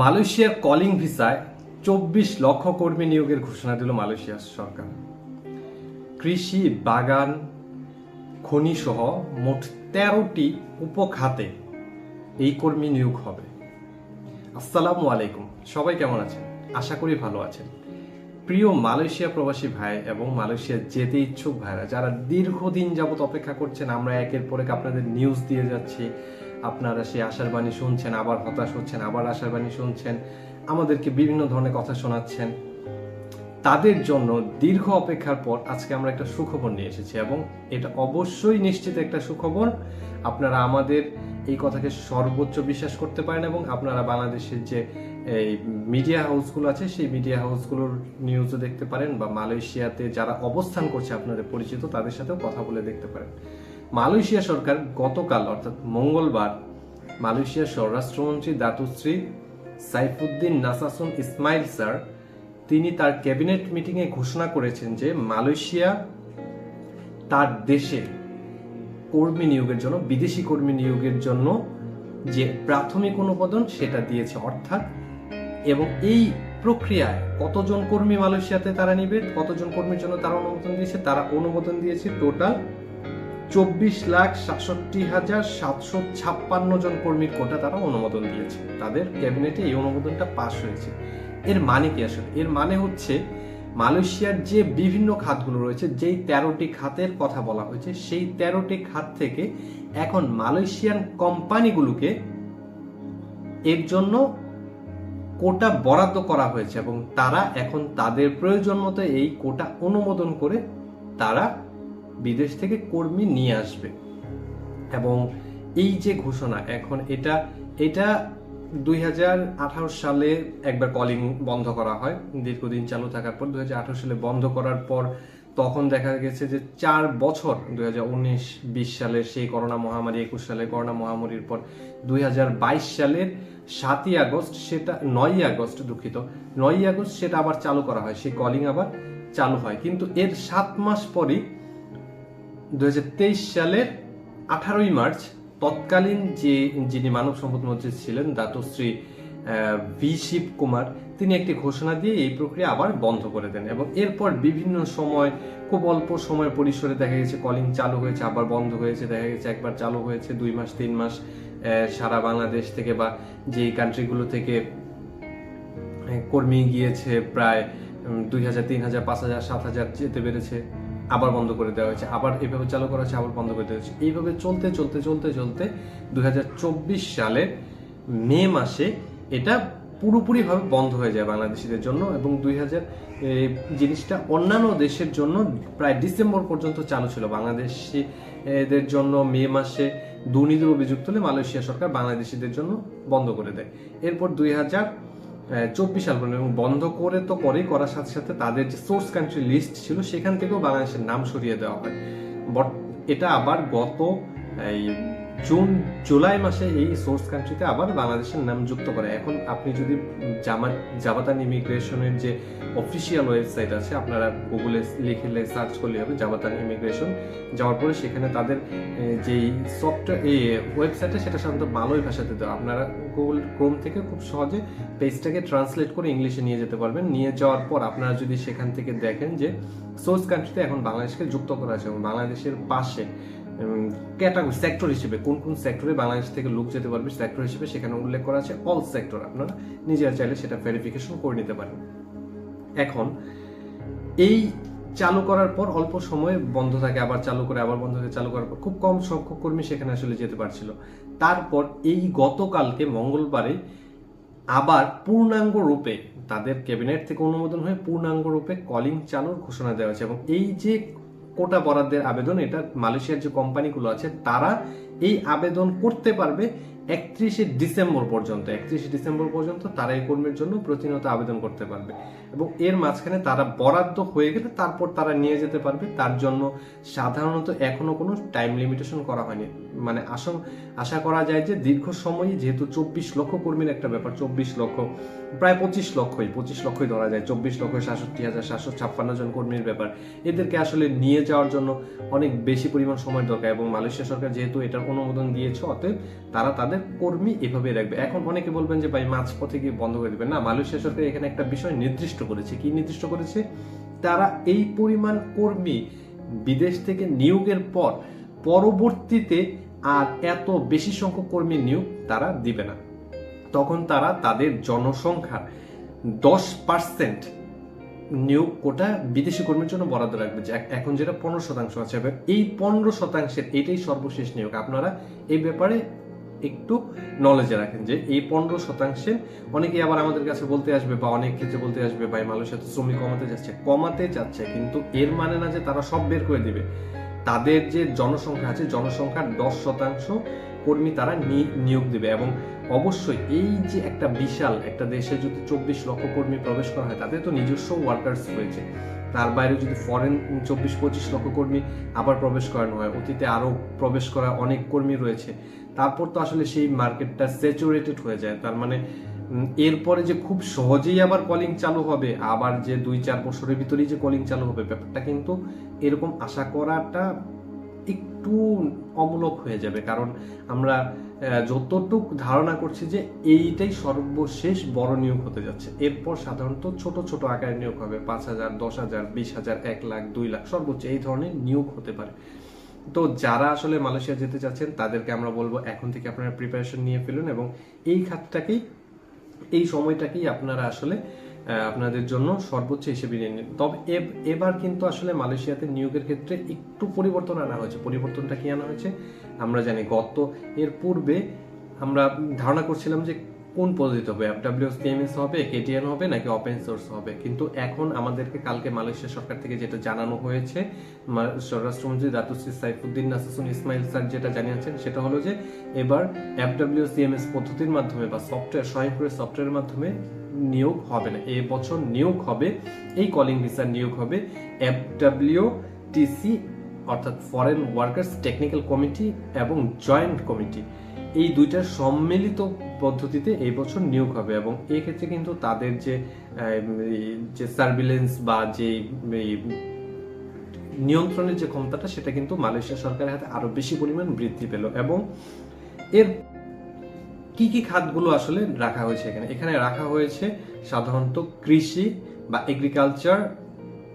মালয়েশিয়ার কলিং ভিসায় চব্বিশ লক্ষ কর্মী নিয়োগের ঘোষণা দিল মালয়েশিয়ার সরকার। কৃষি, বাগান খনি সহ মোট তেরোটি উপখাতে এই কর্মী নিয়োগ হবে। আসসালামু আলাইকুম। সবাই কেমন আছেন? আশা করি ভালো আছেন। প্রিয় মালয়েশিয়া প্রবাসী ভাই এবং মালয়েশিয়া যেতে ইচ্ছুক ভাইরা, যারা দীর্ঘদিন যাবত অপেক্ষা করছেন, আমরা একের পর এক আপনাদের নিউজ দিয়ে যাচ্ছি। আপনারা সেই আশার বাণী শুনছেন, আবার হতাশ হচ্ছেন, আবার আশার বাণী শুনছেন, আমাদেরকে বিভিন্ন ধরনের কথা শোনাচ্ছেন। তাদের জন্য দীর্ঘ অপেক্ষার পর আজকে আমরা একটা সুখবর নিয়ে এসেছি এবং এটা অবশ্যই নিশ্চিত একটা সুখবর। আপনারা আমাদের এই কথাকে সর্বোচ্চ বিশ্বাস করতে পারেন এবং আপনারা বাংলাদেশের যে এই মিডিয়া হাউসগুলো আছে, সেই মিডিয়া হাউসগুলোর নিউজও দেখতে পারেন বা মালয়েশিয়াতে যারা অবস্থান করছে, আপনাদের পরিচিত, তাদের সাথেও কথা বলে দেখতে পারেন। মালয়েশিয়া সরকার গতকাল, অর্থাৎ মঙ্গলবার, মালয়েশিয়ার স্বরাষ্ট্রমন্ত্রী Datuk Seri Saifuddin Nasution Ismail sir, তিনি তার ক্যাবিনেট মিটিংয়ে ঘোষণা করেছেন যে মালয়েশিয়া তার দেশে কর্মী নিয়োগের জন্য, বিদেশি কর্মী নিয়োগের জন্য যে প্রাথমিক অনুমোদন সেটা দিয়েছে, অর্থাৎ এবং এই প্রক্রিয়ায় কতজন কর্মী মালয়েশিয়াতে তারা নিবে, কতজন কর্মীর জন্য তারা অনুমোদন দিয়েছে, তারা অনুমোদন দিয়েছে টোটাল চব্বিশ লাখ সাতষট্টি হাজার সাতশো ছাপ্পান্ন জন কর্মীর কোটা তারা অনুমোদন দিয়েছে। তাদের ক্যাবিনেটে এই অনুমোদনটা পাশ হয়েছে। এর মানে কি আসলে? এর মানে হচ্ছে মালয়েশিয়ার যে বিভিন্ন খাতগুলো রয়েছে, যেই তেরোটি খাতের কথা বলা হয়েছে, সেই তেরোটি খাত থেকে এখন মালয়েশিয়ান কোম্পানিগুলোকে এর জন্য কোটা বরাদ্দ করা হয়েছে এবং তারা এখন তাদের প্রয়োজন মতো এই কোটা অনুমোদন করে তারা বিদেশ থেকে কর্মী নিয়ে আসবে। এবং এই যে ঘোষণা, এখন এটা এটা দুই হাজার আঠারো সালে একবার কলিং বন্ধ করা হয়। দীর্ঘদিন চালু থাকার পর দুই সালে বন্ধ করার পর তখন দেখা গেছে যে চার বছর, দুই হাজার উনিশ বিশ সেই করোনা মহামারী, একুশ সালে করোনা মহামারীর পর দুই হাজার বাইশ সালের সাতই আগস্ট সেটা, নয়ই আগস্ট দুঃখিত, নয়ই আগস্ট সেটা আবার চালু করা হয়। সেই কলিং আবার চালু হয়। কিন্তু এর সাত মাস পরই দু হাজার তেইশ সালের আঠারোই মার্চ তৎকালীন যে যিনি মানব সম্পদ মন্ত্রী ছিলেন দাতশ্রী ভি শিব কুমার, তিনি একটি ঘোষণা দিয়ে এই প্রক্রিয়া আবার বন্ধ করে দেন এবং এরপর বিভিন্ন সময়, খুব অল্প সময় পরিসরে দেখা গেছে কলিং চালু হয়েছে, আবার বন্ধ হয়েছে, দেখা গেছে একবার চালু হয়েছে, দুই মাস, তিন মাস সারা বাংলাদেশ থেকে বা যেই কান্ট্রিগুলো থেকে কর্মী গিয়েছে প্রায় দুই হাজার, তিন হাজার, পাঁচ হাজার, সাত হাজার যেতে পেরেছে। আবার বন্ধ করে দেওয়া হয়েছে, আবার এভাবে চালু করা হয়েছে, আবার বন্ধ করে দেওয়া হয়েছে। এইভাবে চলতে চলতে চলতে চলতে দুই সালের মে মাসে এটা পুরোপুরিভাবে বন্ধ হয়ে যায় বাংলাদেশিদের জন্য এবং দুই হাজার জিনিসটা অন্যান্য দেশের জন্য প্রায় ডিসেম্বর পর্যন্ত চালু ছিল। বাংলাদেশিদের জন্য মে মাসে দুর্নীতির অভিযোগ তুলে মালয়েশিয়া সরকার বাংলাদেশিদের জন্য বন্ধ করে দেয়। এরপর দুই হাজার চব্বিশ সাল পর্যন্ত এবং বন্ধ করে তো করেই করার সাথে সাথে তাদের যে সোর্স কান্ট্রি লিস্ট ছিল, সেখান থেকেও বাংলাদেশের নাম সরিয়ে দেওয়া হয়। বট এটা আবার গত, এই জুন, জুলাই মাসে এই সোর্স কান্ট্রিতে আবার বাংলাদেশের নাম যুক্ত করে। এখন আপনি যদি জাবাতান ইমিগ্রেশনের যে অফিসিয়াল ওয়েবসাইট আছে, আপনারা গুগলে লিখে সার্চ করলে হবে জাবাতান ইমিগ্রেশন যাওয়ার পরে সেখানে তাদের যেই সফটওয়্যার এই ওয়েবসাইটে সেটা সাধারণত মালয় ভাষাতে দেওয়া। আপনারা গুগল ক্রোম থেকে খুব সহজে পেজটাকে ট্রান্সলেট করে ইংলিশে নিয়ে যেতে পারবেন। নিয়ে যাওয়ার পর আপনারা যদি সেখান থেকে দেখেন যে সোর্স কান্ট্রিতে এখন বাংলাদেশকে যুক্ত করা আছে এবং বাংলাদেশের পাশে ক্যাটাগরি সেক্টর হিসেবে, কোন কোন সেক্টরে বাংলাদেশ থেকে লোক যেতে পারবে সেক্টর হিসেবে সেখানে উল্লেখ করা আছে অল সেক্টর আপনারা নিজেরা চাইলে সেটা ভেরিফিকেশন করে নিতে পারেন। এখন, এই চালু করার পর অল্প সময় বন্ধ থাকে, আবার চালু করে, আবার বন্ধ থাকে, চালু করার পর খুব কম সংখ্যক কর্মী সেখানে আসলে যেতে পারছিল। তারপর এই গতকালকে মঙ্গলবারে আবার পূর্ণাঙ্গ রূপে তাদের ক্যাবিনেট থেকে অনুমোদন হয়ে পূর্ণাঙ্গ রূপে কলিং চালুর ঘোষণা দেওয়া হয়েছে এবং এই যে কোটা বরাদ্দের আবেদন, এটা মালয়েশিয়ার যে কোম্পানিগুলো আছে, তারা এই আবেদন করতে পারবে একত্রিশে ডিসেম্বর পর্যন্ত, একত্রিশে ডিসেম্বর পর্যন্ত তারা এই কর্মীর জন্য প্রতিনিয়ত আবেদন করতে পারবে। এবং এর মাঝখানে তারা বরাদ্দ হয়ে গেলে তারপর তারা নিয়ে যেতে পারবে। তার জন্য সাধারণত এখনও কোনো টাইম লিমিটেশন করা হয়নি। মানে আশা আশা করা যায় যে দীর্ঘ সময় যেহেতু চব্বিশ লক্ষ কর্মীর একটা ব্যাপার, চব্বিশ লক্ষ, প্রায় পঁচিশ লক্ষই পঁচিশ লক্ষই ধরা যায়। চব্বিশ লক্ষ সাতষট্টি হাজার সাতশো ছাপ্পান্ন জন কর্মীর ব্যাপার। এদেরকে আসলে নিয়ে যাওয়ার জন্য অনেক বেশি পরিমাণ সময় দরকার এবং মালয়েশিয়া সরকার যেহেতু এটার অনুমোদন দিয়েছে, অতএব তারা তাদের কর্মী এভাবে রাখবে। এখন অনেকে বলবেন যে, ভাই, মাঝপথে গিয়ে বন্ধ করে দেবে না, মালয়েশিয়া সরকার এখানে একটা বিষয় নির্দিষ্ট করেছে, কি নির্দিষ্ট করেছে? তারা এই পরিমাণ কর্মী বিদেশ থেকে নিয়োগের পর পরবর্তীতে আর এত বেশি সংখ্যক কর্মী নিয়োগ তারা দিবে না। তখন তারা তাদের জনসংখ্যার দশ পার্সেন্ট নিয়োগ কোটা বিদেশি কর্মীর জন্য বরাদ্দ রাখবে। যে এখন যেটা পনেরো শতাংশ আছে এই পনেরো শতাংশের এটাই সর্বশেষ নিয়োগ। আপনারা এই ব্যাপারে একটু নলেজে রাখেন যে এই পনেরো শতাংশে অনেকেই আবার আমাদের কাছে বলতে আসবে বা অনেক ক্ষেত্রে বলতে আসবে, ভাই মালয়েশিয়া তো শ্রমিক কমাতে যাচ্ছে কমাতে যাচ্ছে কিন্তু এর মানে না যে তারা সব বের করে দিবে। তাদের যে জনসংখ্যা আছে, জনসংখ্যার দশ শতাংশ কর্মী তারা নিয়োগ দেবে এবং অবশ্যই এই যে একটা বিশাল একটা দেশে যদি চব্বিশ লক্ষ কর্মী প্রবেশ করা হয়, তাদের তো নিজস্ব ওয়ার্কার্স রয়েছে। তার বাইরে যদি ফরেন চব্বিশ, পঁচিশ লক্ষ কর্মী আবার প্রবেশ করানো, হয় অতীতে আরও প্রবেশ করা অনেক কর্মী রয়েছে, তারপর তো আসলে সেই মার্কেটটা স্যাচুরেটেড হয়ে যায়। তার মানে এরপরে যে খুব সহজেই আবার কলিং চালু হবে, আবার যে দুই, চার বছরের ভিতরেই যে কলিং চালু হবে, ব্যাপারটা কিন্তু এরকম আশা করাটা একটু অমূলক হয়ে যাবে। কারণ আমরা যতটুক ধারণা করছি যে এইটাই সর্বশেষ বড় নিয়োগ হতে যাচ্ছে। এরপর সাধারণত ছোট ছোট আকারে নিয়োগ হবে। পাঁচ হাজার, দশ হাজার, বিশ হাজার, এক লাখ, দুই লাখ, সর্বোচ্চ এই ধরনের নিয়োগ হতে পারে। তো যারা আসলে মালয়েশিয়া যেতে চাচ্ছেন, তাদেরকে আমরা বলব এখন থেকে আপনারা প্রিপারেশন নিয়ে ফেলুন এবং এই খাতটাকেই, এই সময়টাকেই আপনারা আসলে আপনাদের জন্য সর্বোচ্চ হিসেবে নিয়ে নিন। তবে এবার কিন্তু আসলে মালয়েশিয়াতে নিয়োগের ক্ষেত্রে একটু পরিবর্তন আনা হয়েছে। পরিবর্তনটা কি আনা হয়েছে? আমরা জানি গত, এর পূর্বে আমরা ধারণা করছিলাম যে কোন পদ্ধতি হবে? এফডাব্লিউ সিএমএস হবে কেটিএন হবে, নাকি ওপেন সোর্স হবে? কিন্তু এখন আমাদেরকে কালকে মালয়েশিয়া সরকার থেকে যেটা জানানো হয়েছে স্বরাষ্ট্রমন্ত্রী Datuk Seri Saifuddin Nasution Ismail sir যেটা জানিয়েছেন, সেটা হলো যে এবার এফডাব্লিউ সিএমএস পদ্ধতির মাধ্যমে বা সফটওয়্যার স্বয়ংক্রিয় সফটওয়্যারের মাধ্যমে নিয়োগ হবে না। এই বছর নিয়োগ হবে, এই কলিং ভিসার নিয়োগ হবে। এফডাব্লিউ টিসি অর্থাৎ ফরেন ওয়ার্কার্স টেকনিক্যাল কমিটি এবং জয়েন্ট কমিটি এই দুইটার সম্মিলিত পদ্ধতিতে এই বছর নিয়োগ হবে এবং এই ক্ষেত্রে কিন্তু তাদের যে যে সার্ভিলেন্স বা যে নিয়ন্ত্রণের যে ক্ষমতাটা সেটা কিন্তু মালয়েশিয়া সরকারের হাতে আরও বেশি পরিমাণ বৃদ্ধি পেল এবং এর কি কি খাতগুলো আসলে রাখা হয়েছে এখানে? এখানে রাখা হয়েছে সাধারণত কৃষি বা এগ্রিকালচার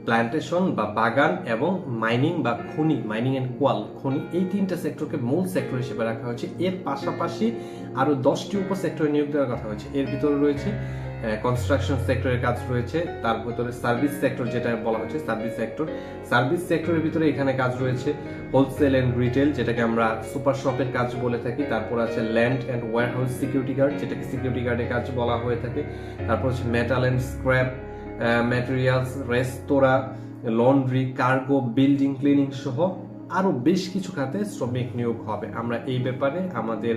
প্ল্যান্টেশন বা বাগান এবং মাইনিং বা খনি, মাইনিং অ্যান্ড কোয়াল, খনি এই তিনটা সেক্টরকে মূল সেক্টর হিসেবে রাখা হয়েছে। এর পাশাপাশি আরও দশটি উপ সেক্টরে নিয়োগ দেওয়ার কথা হয়েছে। এর ভিতরে রয়েছে কনস্ট্রাকশন সেক্টরের কাজ রয়েছে, তার ভিতরে সার্ভিস সেক্টর যেটা বলা হচ্ছে সার্ভিস সেক্টর সার্ভিস সেক্টরের ভিতরে এখানে কাজ রয়েছে হোলসেল এন্ড রিটেল যেটাকে আমরা সুপার শপের কাজ বলে থাকি। তারপর আছে land and warehouse security guard যেটাকে সিকিউরিটি গার্ডের কাজ বলা হয়ে থাকে। তারপর হচ্ছে metal and scrap materials restaurant laundry cargo building cleaning সহ আরও বেশ কিছু খাতে শ্রমিক নিয়োগ হবে। আমরা এই ব্যাপারে আমাদের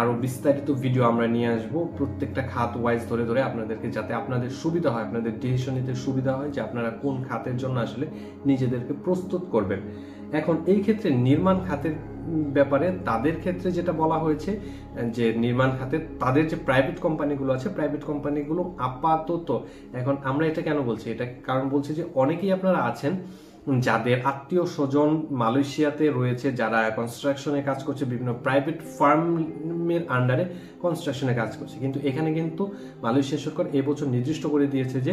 আরও বিস্তারিত ভিডিও আমরা নিয়ে আসব। প্রত্যেকটা খাত ওয়াইজ ধরে ধরে আপনাদেরকে যাতে আপনাদের সুবিধা হয়, আপনাদের ডিসিশন নিতে সুবিধা হয় যে আপনারা কোন খাতের জন্য আসলে নিজেদেরকে প্রস্তুত করবেন। এখন এই ক্ষেত্রে নির্মাণ খাতের ব্যাপারে তাদের ক্ষেত্রে যেটা বলা হয়েছে, যে নির্মাণ খাতে তাদের যে প্রাইভেট কোম্পানিগুলো আছে প্রাইভেট কোম্পানিগুলো আপাতত এখন আমরা এটা কেন বলছি? এটা কারণ বলছি যে অনেকেই আপনারা আছেন যাদের আত্মীয় স্বজন মালয়েশিয়াতে রয়েছে, যারা কনস্ট্রাকশনে কাজ করছে, বিভিন্ন প্রাইভেট ফার্মের আন্ডারে কনস্ট্রাকশনে কাজ করছে। কিন্তু এখানে কিন্তু মালয়েশিয়া সরকার এবছর নির্দিষ্ট করে দিয়েছে যে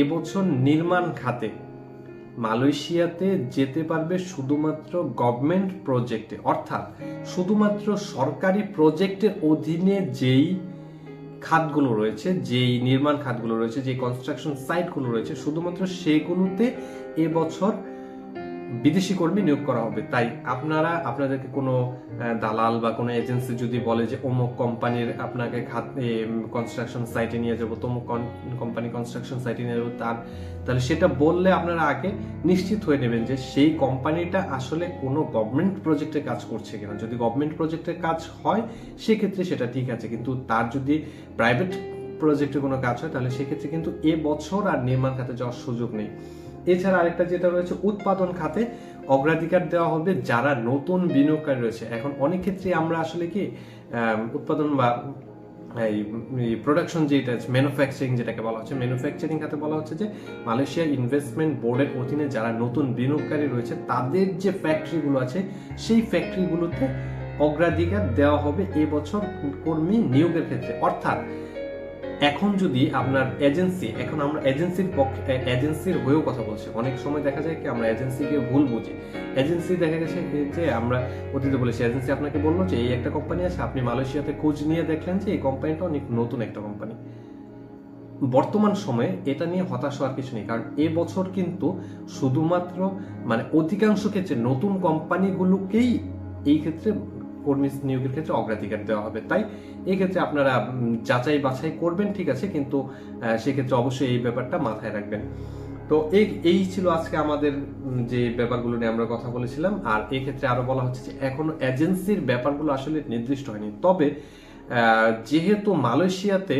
এবছর নির্মাণ খাতে মালয়েশিয়াতে যেতে পারবে শুধুমাত্র গভর্নমেন্ট প্রজেক্টে অর্থাৎ শুধুমাত্র সরকারি প্রজেক্টের অধীনে যেই খাতগুলো রয়েছে, যেই নির্মাণ খাতগুলো রয়েছে যে কনস্ট্রাকশন সাইটগুলো রয়েছে, শুধুমাত্র সেগুলোতে এবছর বিদেশি কর্মী নিয়োগ করা হবে। তাই আপনারা, আপনাদেরকে কোনো দালাল বা কোনো এজেন্সি যদি বলে যে অমুক কোম্পানির আপনাকে খাত কনস্ট্রাকশন সাইটে নিয়ে যাব তমুক কোম্পানি কনস্ট্রাকশন সাইটে নিয়ে যাব, তার, তাহলে সেটা বললে আপনারা আগে নিশ্চিত হয়ে নেবেন যে সেই কোম্পানিটা আসলে কোনো গভর্নমেন্ট প্রজেক্টে কাজ করছে কিনা। যদি গভর্নমেন্ট প্রজেক্টে কাজ হয়, সেক্ষেত্রে সেটা ঠিক আছে। কিন্তু তার যদি প্রাইভেট প্রজেক্টে কোনো কাজ হয়, তাহলে সেক্ষেত্রে কিন্তু এ বছর আর নির্মাণ খাতে যাওয়ার সুযোগ নেই। এছাড়া আরেকটা যেটা রয়েছে, উৎপাদন খাতে অগ্রাধিকার দেওয়া হবে যারা নতুন বিনিয়োগকারী রয়েছে। এখন অনেক ক্ষেত্রে আমরা আসলে কি উৎপাদন বা এই প্রোডাকশন যেটা ম্যানুফ্যাকচারিং যেটাকে বলা হচ্ছে ম্যানুফ্যাকচারিং খাতে বলা হচ্ছে যে মালয়েশিয়া ইনভেস্টমেন্ট বোর্ডের অধীনে যারা নতুন বিনিয়োগকারী রয়েছে, তাদের যে ফ্যাক্টরিগুলো আছে, সেই ফ্যাক্টরিগুলোতে অগ্রাধিকার দেওয়া হবে এবছর কর্মী নিয়োগের ক্ষেত্রে। অর্থাৎ এখন যদি আপনার এজেন্সি এখন আমরা এজেন্সির পক্ষে এজেন্সির হয়েও কথা বলছি। অনেক সময় দেখা যায় কি, আমরা এজেন্সিকে ভুল বুঝি। এজেন্সি দেখা গেছে যে আমরা অতীতে বলেছি এজেন্সি আপনাকে বলল যে, এই একটা কোম্পানি আছে, আপনি মালয়েশিয়াতে খোঁজ নিয়ে দেখলেন যে, এই কোম্পানিটা অনেক নতুন একটা কোম্পানি বর্তমান সময়ে এটা নিয়ে হতাশ হওয়ার কিছু নেই, কারণ এবছর কিন্তু শুধুমাত্র মানে অধিকাংশ ক্ষেত্রে নতুন কোম্পানিগুলোকেই এই ক্ষেত্রে কর্মী নিয়োগের ক্ষেত্রে অগ্রাধিকার দেওয়া হবে। তাই এই ক্ষেত্রে আপনারা যাচাই বাছাই করবেন, ঠিক আছে? কিন্তু সেক্ষেত্রে অবশ্যই এই ব্যাপারটা মাথায় রাখবেন। তো এই এই ছিল আজকে আমাদের যে ব্যাপারগুলো নিয়ে আমরা কথা বলেছিলাম। আর এই ক্ষেত্রে আরও বলা হচ্ছে যে, এখনও এজেন্সির ব্যাপারগুলো আসলে নির্দিষ্ট হয়নি। তবে যেহেতু মালয়েশিয়াতে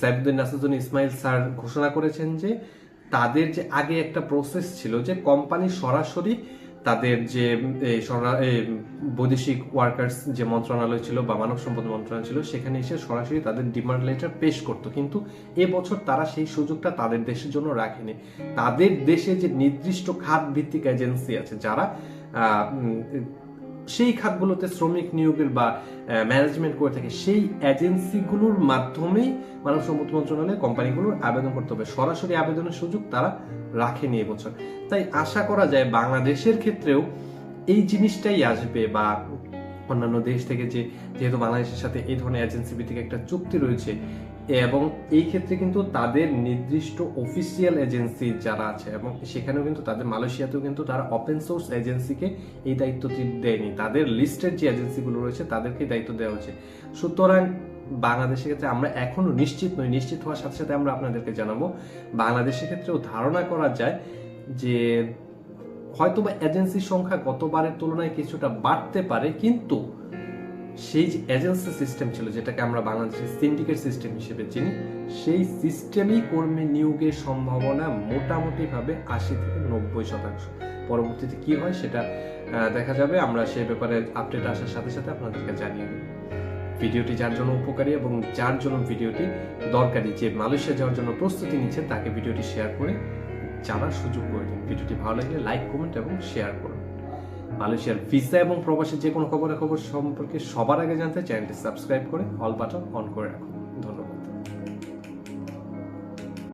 সাইফুদ্দিন নাসিরুদ্দিন ইসমাইল স্যার ঘোষণা করেছেন যে, তাদের যে আগে একটা প্রসেস ছিল যে কোম্পানি সরাসরি তাদের যে বৈদেশিক ওয়ার্কার্স যে মন্ত্রণালয় ছিল বা মানব সম্পদ মন্ত্রণালয় ছিল, সেখানে এসে সরাসরি তাদের ডিমান্ড লেটার পেশ করত। কিন্তু এবছর তারা সেই সুযোগটা তাদের দেশের জন্য রাখেনি। তাদের দেশে যে নির্দিষ্ট খাত ভিত্তিক এজেন্সি আছে, যারা সেই খাতগুলোতে শ্রমিক নিয়োগের বা ম্যানেজমেন্ট করে থাকে সেই এজেন্সিগুলোর মাধ্যমেই মানব সম্পদ মন্ত্রণালয়ে কোম্পানিগুলোর আবেদন করতে হবে। সরাসরি আবেদনের সুযোগ তারা রাখেনি এবছর। তাই আশা করা যায় বাংলাদেশের ক্ষেত্রেও এই জিনিসটাই আসবে বা অন্যান্য দেশ থেকে যে, যেহেতু বাংলাদেশের সাথে এই ধরনের এজেন্সি ভিত্তিক একটা চুক্তি রয়েছে এবং এই ক্ষেত্রে কিন্তু তাদের নির্দিষ্ট অফিসিয়াল এজেন্সি যারা আছে এবং সেখানেও কিন্তু তাদের মালয়েশিয়াতেও কিন্তু তারা ওপেন সোর্স এজেন্সিকে এই দায়িত্বটি দেয়নি। তাদের লিস্টেড যে এজেন্সিগুলো রয়েছে তাদেরকে দায়িত্ব দেওয়া হয়েছে। সুতরাং বাংলাদেশের ক্ষেত্রে আমরা এখনও নিশ্চিত নই। নিশ্চিত হওয়ার সাথে সাথে আমরা আপনাদেরকে জানাব, বাংলাদেশের ক্ষেত্রেও ধারণা করা যায় যে হয়তো বা এজেন্সির সংখ্যা গতবারের তুলনায় কিছুটা বাড়তে পারে, কিন্তু সেই এজেন্সি সিস্টেম ছিল, যেটাকে আমরা বাংলাদেশের সিন্ডিকেট সিস্টেম হিসেবে চিনি, সেই সিস্টেমই কর্মী নিয়োগের সম্ভাবনা মোটামুটিভাবে আশি থেকে নব্বই শতাংশ। পরবর্তীতে কি হয় সেটা দেখা যাবে। আমরা সে ব্যাপারে আপডেট আসার সাথে সাথে আপনাদেরকে জানিয়ে দেব। ভিডিওটি যার জন্য উপকারী এবং যার জন্য ভিডিওটি দরকারি, যে মালয়েশিয়া যাওয়ার জন্য প্রস্তুতি নিচ্ছে, তাকে ভিডিওটি শেয়ার করে জানার সুযোগ করে দিন। ভিডিওটি ভালো লাগলে লাইক কমেন্ট এবং শেয়ার করুন। মালয়েশিয়ার ভিসা এবং প্রবাসী যে কোনো খবরাখবর সম্পর্কে সবার আগে জানতে চ্যানেলটি সাবস্ক্রাইব করে অল বাটন অন করে রাখুন।